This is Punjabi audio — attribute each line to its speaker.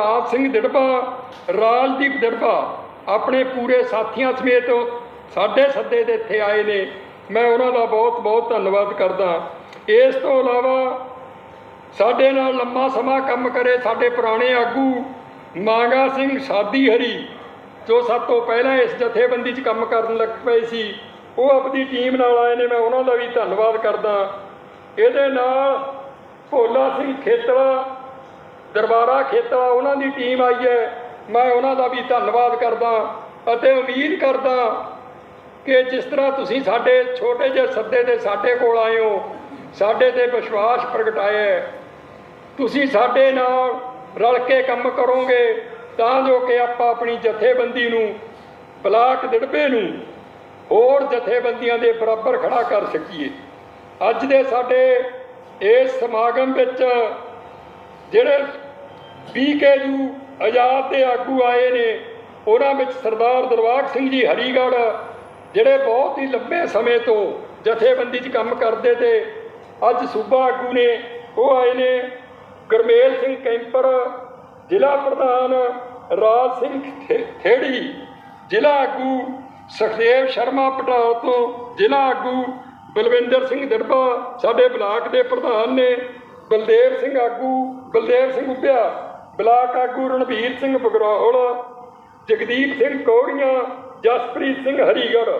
Speaker 1: ਰਾਜ ਸਿੰਘ ਦਿੜਬਾ, ਰਾਜਦੀਪ ਦਿੜਬਾ ਆਪਣੇ ਪੂਰੇ ਸਾਥੀਆਂ ਸਮੇਤ ਸਾਡੇ ਸੱਦੇ ਦੇ ਇੱਥੇ ਆਏ ਨੇ। ਮੈਂ ਉਹਨਾਂ ਦਾ ਬਹੁਤ ਬਹੁਤ ਧੰਨਵਾਦ ਕਰਦਾ। ਇਸ ਤੋਂ ਇਲਾਵਾ ਸਾਡੇ ਨਾਲ ਲੰਮਾ ਸਮਾਂ ਕੰਮ ਕਰੇ ਸਾਡੇ ਪੁਰਾਣੇ ਆਗੂ ਮਾਂਗਾ ਸਿੰਘ ਸਾਦੀ ਹਰੀ, ਜੋ ਸਭ ਤੋਂ ਪਹਿਲਾਂ ਇਸ ਜਥੇਬੰਦੀ 'ਚ ਕੰਮ ਕਰਨ ਲੱਗ ਪਏ ਸੀ, ਉਹ ਆਪਣੀ ਟੀਮ ਨਾਲ ਆਏ ਨੇ। ਮੈਂ ਉਹਨਾਂ ਦਾ ਵੀ ਧੰਨਵਾਦ ਕਰਦਾ। ਇਹਦੇ ਨਾਲ ਭੋਲਾ ਸਿੰਘ ਖੇਤਰਾ ਦਰਬਾਰਾ ਖੇਤਰਾ ਉਹਨਾਂ ਦੀ ਟੀਮ ਆਈ ਹੈ। ਮੈਂ ਉਹਨਾਂ ਦਾ ਵੀ ਧੰਨਵਾਦ ਕਰਦਾ ਅਤੇ ਉਮੀਦ ਕਰਦਾ ਕਿ ਜਿਸ ਤਰ੍ਹਾਂ ਤੁਸੀਂ ਸਾਡੇ ਛੋਟੇ ਜਿਹੇ ਸੱਦੇ ਤੇ ਸਾਡੇ ਕੋਲ ਆਏ ਹੋ, ਸਾਡੇ ਤੇ ਵਿਸ਼ਵਾਸ ਪ੍ਰਗਟਾਇਆ ਤੁਸੀਂ ਸਾਡੇ ਨਾਲ ਰਲ ਕੇ ਕੰਮ ਕਰੋਗੇ ਤਾਂ ਜੋ ਕਿ ਆਪਾਂ ਆਪਣੀ ਜਥੇਬੰਦੀ ਨੂੰ, ਬਲਾਕ ਦਿੜਬੇ ਨੂੰ ਹੋਰ ਜਥੇਬੰਦੀਆਂ ਦੇ ਬਰਾਬਰ ਖੜਾ ਕਰ ਸਕੀਏ। ਅੱਜ ਦੇ ਸਾਡੇ ਇਸ ਸਮਾਗਮ ਵਿੱਚ ਜਿਹੜੇ ਬੀਕੇਯੂ ਆਜ਼ਾਦ ਦੇ ਆਗੂ ਆਏ ਨੇ, ਉਹਨਾਂ ਵਿੱਚ ਸਰਦਾਰ ਦਰਬਾਰ ਸਿੰਘ ਜੀ ਹਰੀਗੜ੍ਹ, ਜਿਹੜੇ ਬਹੁਤ ਹੀ ਲੰਬੇ ਸਮੇਂ ਤੋਂ ਜਥੇਬੰਦੀ 'ਚ ਕੰਮ ਕਰਦੇ ਤੇ ਅੱਜ ਸੂਬਾ ਆਗੂ ਨੇ, ਉਹ ਆਏ ਨੇ ਗੁਰਮੇਲ ਸਿੰਘ ਕੈਂਪਰ, ਜ਼ਿਲ੍ਹਾ ਪ੍ਰਧਾਨ ਰਾਜ ਸਿੰਘ ਖੇ- ਖੇੜੀ ਜ਼ਿਲ੍ਹਾ ਆਗੂ ਸੁਖਦੇਵ ਸ਼ਰਮਾ ਪਟਾਲ ਤੋਂ ਜ਼ਿਲ੍ਹਾ ਆਗੂ ਬਲਵਿੰਦਰ ਸਿੰਘ ਦੜਬਾ, ਸਾਡੇ ਬਲਾਕ ਦੇ ਪ੍ਰਧਾਨ ਨੇ। ਬਲਦੇਵ ਸਿੰਘ ਆਗੂ, ਬਲਦੇਵ ਸਿੰਘ ਉੱਭਿਆ, ਬਲਾਕ ਆਗੂ ਰਣਵੀਰ ਸਿੰਘ ਬਗਰੋਲ ਜਗਦੀਪ ਸਿੰਘ ਕੋੜੀਆਂ, ਜਸਪ੍ਰੀਤ ਸਿੰਘ ਹਰੀਗੜ੍ਹ।